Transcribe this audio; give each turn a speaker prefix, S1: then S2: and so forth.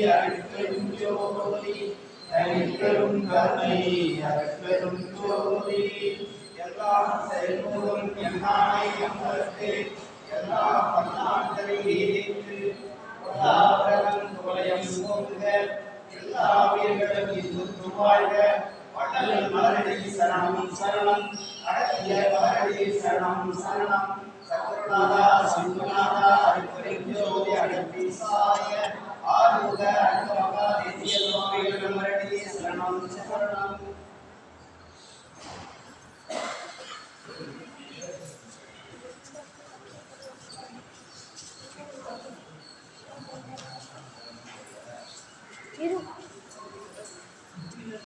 S1: ஜோதி ஜோதி அழிப்பெரும் கருணை அற்பெரும் ஜோதி. எல்லாம் செயல்களும் என்னானை அமர்த்து எல்லா பன்னாட்களை ஏற்று எல்லாவரும் குறையம் போங்க எல்லா வீரர்களும் இன்புற்று வாழ்க. வள்ளல் மலரடி சரணம் சரணம். அழகிய மலரடி சரணம் சரணம். சத்ருநாதா சங்குநாதா Sarah, Sarah, Sarah, Sarah, Sarah,